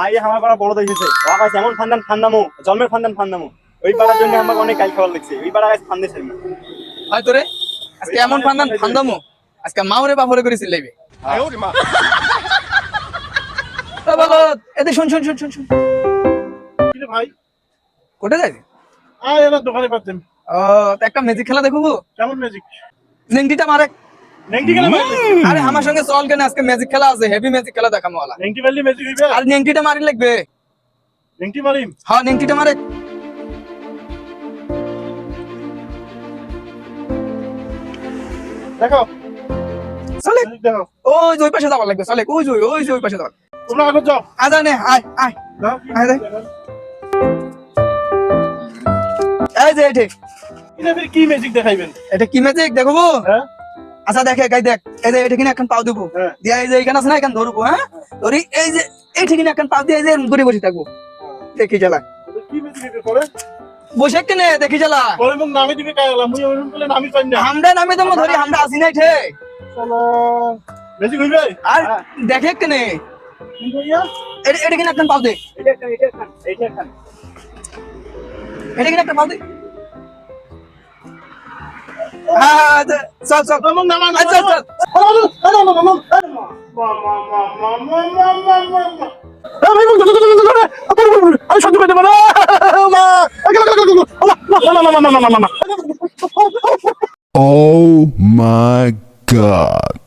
ভাই আমার পাড়া বড় দেখেছে। ও এমন ফান্দান ফান্দামো জন্মের ফান্দান ফান্দামো। ওই পাড়ার জন্য আমাকে অনেক গাই খাবার লাগছে। ওই পাড়া গাছ ফান্দে ছিল হয় তোরে? আজকে এমন ফান্দান ফান্দামো আজকে মাওরে বাপরে করে এতে শুন শুন শুন শুন শুন। ভাই? কোটে যাই আয় এবার দোকানে পাচ্ছেন ও একটা ম্যাজিক খেলা দেখব কেমন ম্যাজিক নেংটিটা মারে। আরে আমার সঙ্গে চল কেন? আজকে ম্যাজিক খেলা আছে হেভি ম্যাজিক খেলা দেখামো ওলা নেংটি মারলি ম্যাজিক হইবে আর নেংটিটা মারি লাগবে। নেংটি মারিম? হ্যাঁ নেংটিটা মারে। দেখো। চলে। দেখো। ওই ওই পাশে যাওয়ার লাগবে চলে। ওই ওই- ওই ওই পাশে যাওয়ার তোমরা আগে যাও। আয় যা নে আয় আয়। আয় দেখ। এই যে এটে। কি ম্যাজিক দেখাইবেন? এটা কি ম্যাজিক দেখব হ্যাঁ? আচ্ছা দেখে গাই দেখ এই যে এটা কিনে এখন পাও দেবো হ্যাঁ। দিয়া এই যে এখানে আছে না এখানে ধরবো হ্যাঁ? ধরি এই যে এই ঠিক এখন পাও দিয়ে এই যে ঘুরে বসে থাকব। দেখি ম্যাজিক হইবে পরে? বসে কেনে দেখি মুখ নামে করলে নামি আমরা নামে তো ধরি আমরা আসি নাই ঠে চলো ম্যাজিক হইবে আর দেখে কেনে। এটা এটা কিনে এখন পাও দে। একটা এটা কিনে একটা পাও দে। চল। আমি সহ্য করতে পারব মা Oh my god.